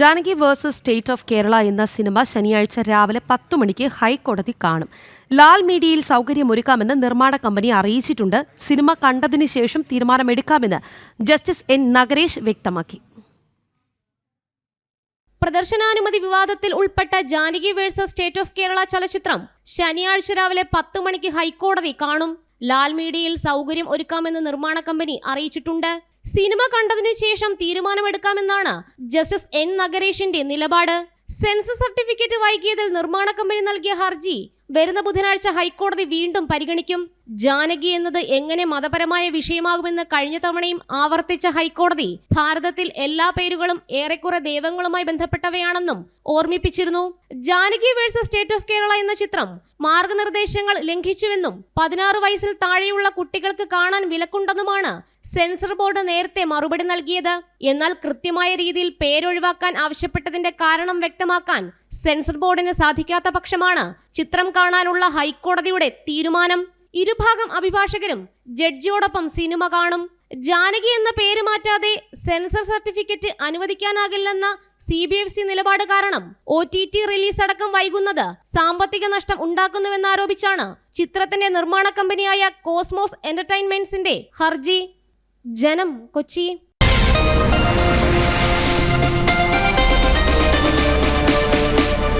Janaki versus state of Kerala എന്ന സിനിമ ശനിയാഴ്ച രാവിലെ പത്തു മണിക്ക് ഹൈക്കോടതി കാണും. ലാൽ മീഡിയയിൽ സൗകര്യമൊരുക്കാമെന്ന് നിർമ്മാണ കമ്പനി അറിയിച്ചിട്ടുണ്ട്. സിനിമ കണ്ടതിന് ശേഷം തീരുമാനമെടുക്കാമെന്ന് ജസ്റ്റിസ് എൻ നഗരേഷ് വ്യക്തമാക്കി. പ്രദർശനാനുമതി വിവാദത്തിൽ ഉൾപ്പെട്ട Janaki versus state of Kerala ചലച്ചിത്രം ശനിയാഴ്ച രാവിലെ പത്ത് മണിക്ക് ഹൈക്കോടതി കാണും. ലാൽ മീഡിയയിൽ സൗകര്യം ഒരുക്കാമെന്ന് നിർമ്മാണ കമ്പനി അറിയിച്ചിട്ടുണ്ട്. സിനിമ കണ്ടതിനു ശേഷം തീരുമാനമെടുക്കാമെന്നാണ് ജസ്റ്റിസ് എൻ നഗരേഷിന്റെ നിലപാട്. സെൻസസ് സർട്ടിഫിക്കറ്റ് വൈകിയതിൽ നിർമ്മാണ കമ്പനി നൽകിയ ഹർജി വരുന്ന ബുധനാഴ്ച ഹൈക്കോടതി വീണ്ടും പരിഗണിക്കും. ജാനകി എന്നത് എങ്ങനെ മതപരമായ വിഷയമാകുമെന്ന് കഴിഞ്ഞ തവണയും ആവർത്തിച്ച ഹൈക്കോടതി ഭാരതത്തിൽ എല്ലാ പേരുകളും ഏറെക്കുറെ ദൈവങ്ങളുമായി ബന്ധപ്പെട്ടവയാണെന്നും ഓർമ്മിപ്പിച്ചിരുന്നു. Janaki versus state of Kerala എന്ന ചിത്രം മാർഗനിർദ്ദേശങ്ങൾ ലംഘിച്ചുവെന്നും പതിനാറ് വയസ്സിൽ താഴെയുള്ള കുട്ടികൾക്ക് കാണാൻ വിലക്കുണ്ടെന്നുമാണ് സെൻസർ ബോർഡ് നേരത്തെ മറുപടി നൽകിയത്. എന്നാൽ കൃത്യമായ രീതിയിൽ പേരൊഴിവാക്കാൻ ആവശ്യപ്പെട്ടതിന്റെ കാരണം വ്യക്തമാക്കാൻ സെൻസർ ബോർഡിന് സാധിക്കാത്ത പക്ഷമാണ് ചിത്രം കാണാനുള്ള ഹൈക്കോടതിയുടെ തീരുമാനം. ഇരുഭാഗം അഭിഭാഷകരും ജഡ്ജിയോടൊപ്പം സിനിമ കാണും. ജാനകി എന്ന പേര് മാറ്റാതെ സെൻസർ സർട്ടിഫിക്കറ്റ് അനുവദിക്കാനാകില്ലെന്ന സി ബി എഫ് സി നിലപാട് കാരണം ഒ ടി ടി റിലീസ് അടക്കം വൈകുന്നത് സാമ്പത്തിക നഷ്ടം ഉണ്ടാക്കുന്നുവെന്നാരോപിച്ചാണ് ചിത്രത്തിന്റെ നിർമ്മാണ കമ്പനിയായ കോസ്മോസ് എന്റർടൈൻമെന്റ്സിന്റെ ഹർജി. ജനം കൊച്ചി.